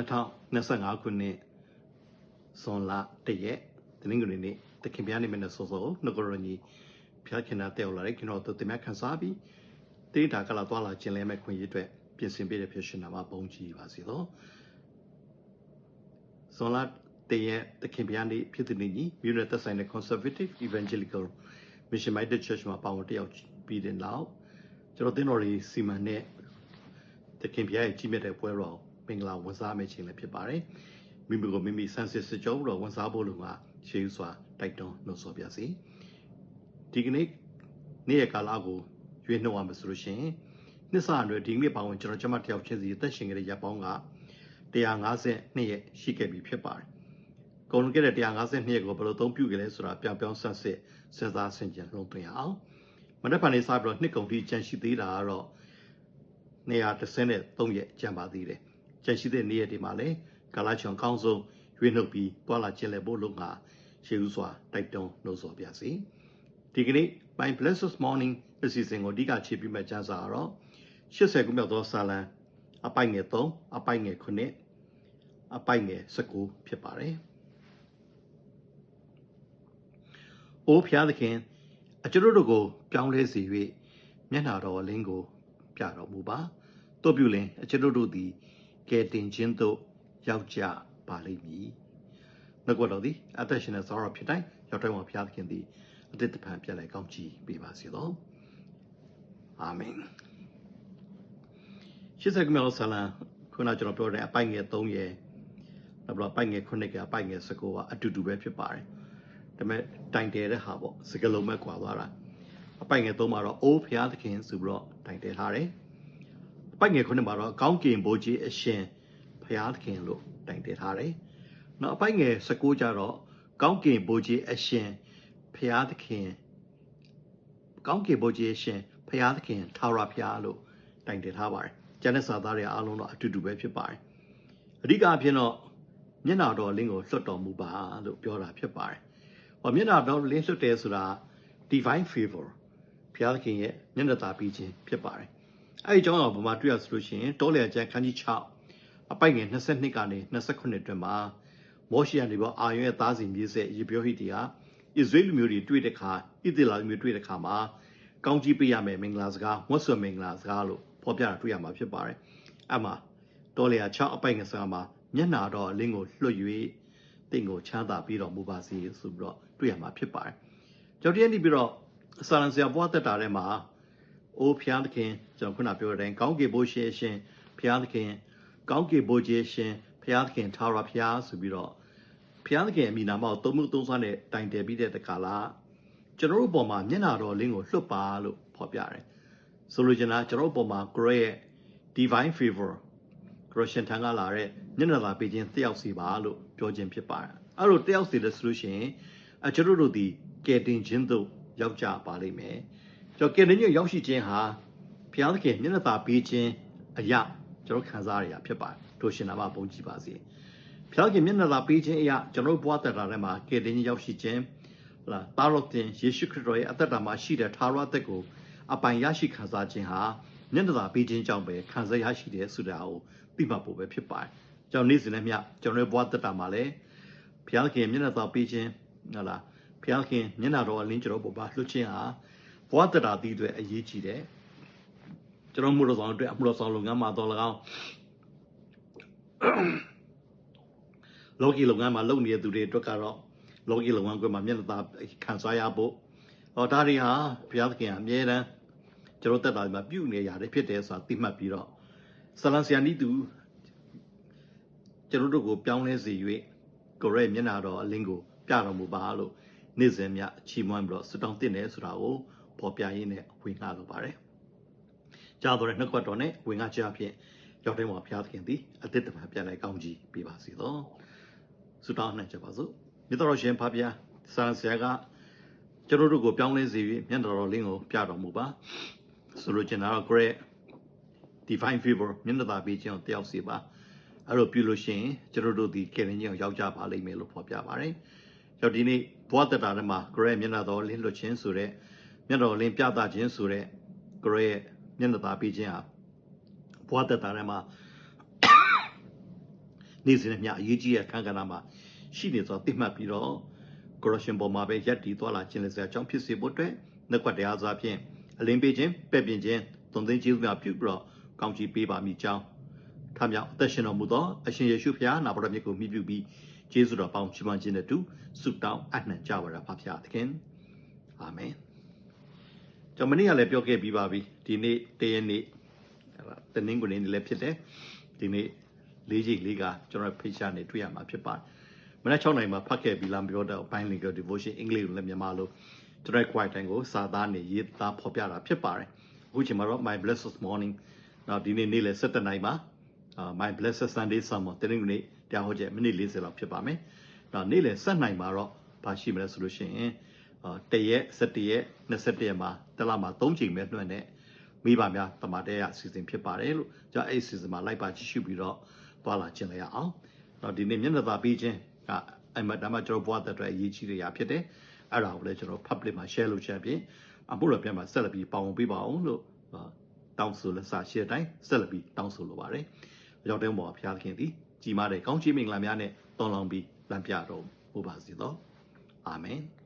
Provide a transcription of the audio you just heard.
2025ခုနှစ်ဇွန်လ1ရက်တနင်္ဂနွေနေ့တခင်ဗျားနေမနဲ့စောစောနှုတ်ကရညီဖျားခင်တာတက်ရောက်လာတဲ့ကျွန်တော်တို့တင်မြခန်းစားပြီးတေးတာကလာသွားလာခြင်းလဲမဲ့ခွင့်ရအတွက်ပြင်ဆင်ပေးတဲ့ဖြစ်ရှင်နာမှာပုံကြည့်ပါစေတော့ဇွန်လ1ရက်တခင်ဗျားနေဖြစ်တဲ့နေ့ကြီးမြို့နယ်သက်ဆိုင်တဲ့ Conservative Evangelical Mission Minded Church မှာပါဝင်တက်ရောက်ပြီးတဲ့နောက်ကျွန်တော်တင်တော်ရီစီမံတဲ့တခင်ဗျားရဲ့ကြီးမြတ်တဲ့ပွဲတော် မင်္ဂလာဝန်စားမယ့်ချိန်လည်းဖြစ်ပါတယ်မိမိကိုမိမိဆန်းစစ်စကြောတော့ဝန်စားဖို့လို့ကရှေးစွာတိုက်တွန်းနှုတ်ဆော်ပြစီဒီကနေ့နေ့ရက်ကာလကိုရွေးနှုတ်ရမယ်ဆိုလို့ရှိရင်နှစ်ဆအရွယ်ဒီနေ့ပါဝင်ကျွန်တော်ကျမတယောက်ချင်းစီအသက်ရှင်ခဲ့တဲ့ရပ်ပေါင်းက152ရက်ရှိခဲ့ပြီဖြစ်ပါတယ်ကုန်ခဲ့တဲ့152ရက်ကိုဘယ်လိုသုံးပြုခဲ့လဲဆိုတာပြောင်ပြောင်ဆန်းစစ်စဉ်းစားဆင်ခြင်လုံးသွင်းအောင်မနေ့ကနေစပြီးတော့နှစ်ကုန်ထိကြန့်ရှိသေးတာကတော့133ရက်ကြံပါသေးတယ် ကြန့်ရှိတဲ့နေ့ရက်ဒီမှာလည်းကာလချောင်ကောင်းဆုံးရွေးနှုတ်ပြီးတွာလာကျင်လည်ဖို့လုပ်ငါရှေးဥစွာတိုက်တွန်းနှုတ်ဆော်ပြစီဒီကနေ့ My Blessed Morning အစီအစဉ်ကိုအဓိကခြေပြီးမှကျမ်းစာတော့80ခုမြောက်သောစာလံအပိုက်ငယ်3အပိုက်ငယ်9အပိုက်ငယ်19ဖြစ်ပါတယ်။အိုးဖျားသခင်အကျွန်ုပ်တို့ကိုပြောင်းလဲစေ၍မျက်နှာတော်အလင်းကို ပြတော်မူပါ။တို့ပြုလင်အကျွန်ုပ်တို့သည် ကဲတင်ခြင်းသို့ရောက်ကြပါလိမ့်မည်။နှုတ်ကတော်သည်အသက်ရှင်တဲ့ဇောရဖြစ်တိုင်းရောက်တိုင်းမှာဘုရားသခင်သည်အတိတ်တပံပြက်လိုက်ကောင်းချီးပေးပါစေသော။အာမင်။ရှစ်ဆက်ကမြောက်ဆလံခုနကျွန်တော်ပြောတဲ့အပိုက်ငယ်3ရဲ့နောက်ပြီးတော့အပိုက်ငယ်9ကအပိုက်ငယ်19ကအတူတူပဲဖြစ်ပါတယ်။ဒါပေမဲ့တိုင်တယ်တဲ့ဟာပေါ့စကလုံးမဲ့ကွာသွားတာ။အပိုက်ငယ်3မှာတော့အိုးဘုရားသခင်ဆိုပြီးတော့တိုင်တယ်ထားတယ်။အ ပိုက်ငယ်9မှာတော့ကောင်းကင်ဘိုးကြီးအရှင်ဘုရားသခင်လို့တိုင်တယ်ထားတယ်။နောက်အပိုက်ငယ်19ကျတော့ကောင်းကင်ဘိုးကြီးအရှင်ဘုရားသခင်ကောင်းကင်ဘိုးကြီးအရှင်ဘုရားသခင်ထာဝရဘုရားလို့တိုင်တယ်ထားပါတယ်။ကျန်တဲ့စာသားတွေအားလုံးတော့အတူတူပဲဖြစ်ပါတယ်။အဓိကအဖြစ်တော့မျက်နာတော်လင်းကိုလွတ်တော်မူပါလို့ပြောတာဖြစ်ပါတယ်။ဟောမျက်နာတော်လင်းလွတ်တယ်ဆိုတာ divine favor ဘုရားသခင်ရဲ့မျက်နှာသာပြီးခြင်းဖြစ်ပါတယ်။ အဲဒီအကြောင်းအရာဘာမှတွေ့ရဆိုလို့ရှိရင်တောလျာကျမ်းခန်းကြီး6အပိုက်ငယ်22ကနေ29အတွင်းမှာမောရှေကနေပေါ်အာယွန်ရဲ့သားစဉ်မြေးဆက်ရေပြောဟိတီဟာဣဇရေလမျိုးတွေတွေ့တဲ့အခါဣသရေလမျိုးတွေ့တဲ့အခါမှာကောင်းကြီးပေးရမယ်မင်္ဂလာစကားဝတ်ဆွမင်္ဂလာစကားလို့ဖော်ပြတာတွေ့ရမှာဖြစ်ပါတယ်။အဲ့မှာတော်လျာ6အပိုက်ငယ်စကားမှာမျက်နာတော်အလင်းကိုလွှတ်၍တင့်ကိုချမ်းသာပြီးတော်မူပါစေဆိုပြီးတော့တွေ့ရမှာဖြစ်ပါတယ်။ကြောက်တည်းနေပြီးတော့ဆာလန်ဆရာဘွားသက်တာထဲမှာ အိုးဖျားသခင်ကျွန်တော်ခုနပြောတဲ့အတိုင်းကောင်းကင်ဘိုးရှင်ရှင်ဖျားသခင်ကောင်းကင်ဘိုးကြီးရှင်ဖျားသခင်ထာဝရဖျားဆိုပြီးတော့ဖျားသခင်အမိနာမကိုသုံးမှုသုံးဆွမ်းနဲ့တိုင်တယ်ပြီးတဲ့တခါလားကျွန်တော်တို့ပေါ်မှာမျက်နာတော်လင်းကိုလွှတ်ပါလို့ဖော်ပြတယ်ဆိုလိုချင်တာကျွန်တော်တို့ပေါ်မှာ great divine favor ခရစ်ယာန်ထံကလာတဲ့မျက်နှာသာပေးခြင်းတယောက်စီပါလို့ပြောခြင်းဖြစ်ပါတယ်အဲ့လိုတယောက်စီလဲဆိုလို့ရှိရင်အကျွန်တော်တို့ဒီကယ်တင်ခြင်းတို့ရောက်ကြပါလိမ့်မယ် ကျွန်တော်ကယ်တင်ခြင်းရောက်ရှိခြင်းဟာဘုရားသခင်မျက်နှာသာပေးခြင်းအရာကျွန်တော်ခံစားရတာဖြစ်ပါတယ်တို့ရှင်နာမပုံကြည့်ပါစေဘုရားခင်မျက်နှာသာပေးခြင်းအရာကျွန်တော်ဘွားတက်တာထဲမှာကယ်တင်ခြင်းရောက်ရှိခြင်းဟုတ်လားတာရောတင်ယေရှုခရစ်တော်ရဲ့အသက်တာမှာရှိတဲ့ထာဝရအသက်ကိုအပိုင်ရရှိခံစားခြင်းဟာမျက်နှာသာပေးခြင်းကြောင့်ပဲခံစားရရှိတယ်ဆိုတာကိုသိမှတ်ဖို့ပဲဖြစ်ပါတယ်။ကျွန်တော်နေ့စဉ်နဲ့မျှကျွန်တော်ရဲ့ဘဝတက်တာမှာလည်းဘုရားခင်မျက်နှာသာပေးခြင်းဟုတ်လားဘုရားခင်မျက်နှာတော်အလင်းကျွန်တော်ပေါ်ပါလွှတ်ခြင်းဟာ ဘဝတက်တာတည်တဲ့အရေးကြီးတယ်။ကျွန်တော်မှုတော်ဆောင်အတွက်အမှုတော်ဆောင်လုပ်ငန်းမှာတော့၎င်းလောကီလုပ်ငန်းမှာလုပ်နေတဲ့သူတွေအတွက်ကတော့လောကီလုပ်ငန်းကွယ်မှာမျက်နှာသာခံစားရဖို့ဟောဒါတွေဟာဘုရားသခင်အမြဲတမ်းကျွန်တော်တက်တာဒီမှာပြုနေရတယ်ဖြစ်တယ်ဆိုတာသိမှတ်ပြီးတော့ဆလန်ဆီယာနီတူကျွန်တော်တို့ကိုပြောင်းလဲစေ၍ကိုရဲမျက်နာတော်အလင်းကိုပြတော်မူပါလို့နေ့စဉ်မြချီးမွမ်းပြီးတော့ဆုတောင်းတင်တယ်ဆိုတာကို ပေါ်ပြရင်းနဲ့ဝင်ငှလိုပါတယ်။ကြားတော်တဲ့နှုတ်ကပတ်တော်နဲ့ဝင်ငှချအဖြစ်ရောက်တဲ့မှာဘုရားသခင်သည်အသက်တပံပြန်လိုက်ကောင်းကြီးပေးပါစေသော။ဆုတောင်းနှံကြပါစို့။မြတ်တော်ရှင်ဖပါဗျာဆလန်ဆီယာကကျွန်တော်တို့ကိုပြောင်းလဲစေ၍မျက်နာတော်လင်းကိုပြတော်မူပါ။ဆိုလိုချင်တာတော့ great divine favor မျက်နှာသာပေးခြင်းကိုတယောက်စီပါအဲ့လိုပြုလို့ရှိရင်ကျွန်တော်တို့ဒီကယ်တင်ခြင်းကိုရောက်ကြပါလိမ့်မယ်လို့ဖော်ပြပါတယ်။ကြောင့်ဒီနေ့ဘဝတတာထဲမှာ great မျက်နှာတော်လင်းလွတ်ခြင်းဆိုတဲ့ မျက်နှာတော်လင်းပြသခြင်းဆိုတဲ့ great မျက်နှာသာပေးခြင်းဟာဘဝတတာထဲမှာနေ့စဉ်နဲ့မျှအရေးကြီးတဲ့အခန်းကဏ္ဍမှာရှိနေသောသိမှတ်ပြီးတော့ corruption ပေါ်မှာပဲရက်တည်သွားလာခြင်းလည်းစရာအကြောင်းဖြစ်စေဖို့အတွက်နှုတ်ကပတရားစွာဖြင့်အလင်းပေးခြင်းပဲ့ပြင်ခြင်းသွန်သင်ကျေးဇူးများပြုပြီးတော့ကောင်းချီးပေးပါမိကြောင်းထမြောက်အသက်ရှင်တော်မူသောအရှင်ယေရှုဖခင်နာဘရမြတ်ကိုမြှုပ်ပြုပြီးကျေးဇူးတော်ပေါင်းချီးမွမ်းခြင်းနဲ့တူဆုတောင်းအပ်နှံကြပါရပါဖခင်သခင်အာမင် ကျွန်တော်မနေ့ကလည်းပြောခဲ့ပြီးပါပြီဒီနေ့တရက်နေ့အဲ့ဒါတနင်္ဂနွေနေ့လည်းဖြစ်တယ်ဒီနေ့လေးချိန်လေးကကျွန်တော်ဖိတ်ရှာနေတွေ့ရမှာဖြစ်ပါတယ်မနက်6နာရီမှာဖတ်ခဲ့ပြီးလားမပြောတော့ bilingual devotion အင်္ဂလိပ်လိုလည်းမြန်မာလို direct quiet time ကိုစာသားနေရေးသားဖော်ပြတာဖြစ်ပါတယ်အခုချိန်မှာတော့ my blessed morning နောက်ဒီနေ့နေ့လယ်7နာရီမှာအာ my blessed sunday sermon တနင်္ဂနွေနေ့တရားဟောချက်မိနစ်40လောက်ဖြစ်ပါမယ်နောက်နေ့လယ်7နာရီမှာတော့ဘာရှိမလဲဆိုလို့ရှိရင်အာ တရက်7ရက်21ရက်မှာတစ်လမှာ3ချိန်ပဲနှွှဲနဲ့မိဘများတမန်တော်ရအစီအစဉ်ဖြစ်ပါတယ်လို့ကျွန်တော်အဲ့ဒီအစီအစဉ်မှာလိုက်ပါကြည့်ရှုပြီးတော့သွားလာခြင်းလည်းရအောင်နောက်ဒီနေ့မျက်နှာသာပေးခြင်းကအဲ့မှာဒါမှကျွန်တော်ဘွားတဲ့အတွက်အရေးကြီးတဲ့အရာဖြစ်တယ်အဲ့ဒါကိုလည်းကျွန်တော် public မှာ share လုပ်ချင်အပြင်အမှုတော်ပြန်မှာဆက်လက်ပြီးပါဝင်ပေးပါအောင်လို့တောင်းဆိုလက်စာရှေ့တိုင်းဆက်လက်ပြီးတောင်းဆိုလိုပါတယ်။ကြောင့်တဲ့ဘောဘုရားခင်သည်ကြီးမားတဲ့ကောင်းချီးမင်္ဂလာများနဲ့တောင်းလောင်းပြီးလမ်းပြတော်မူပါစေသော။အာမင်။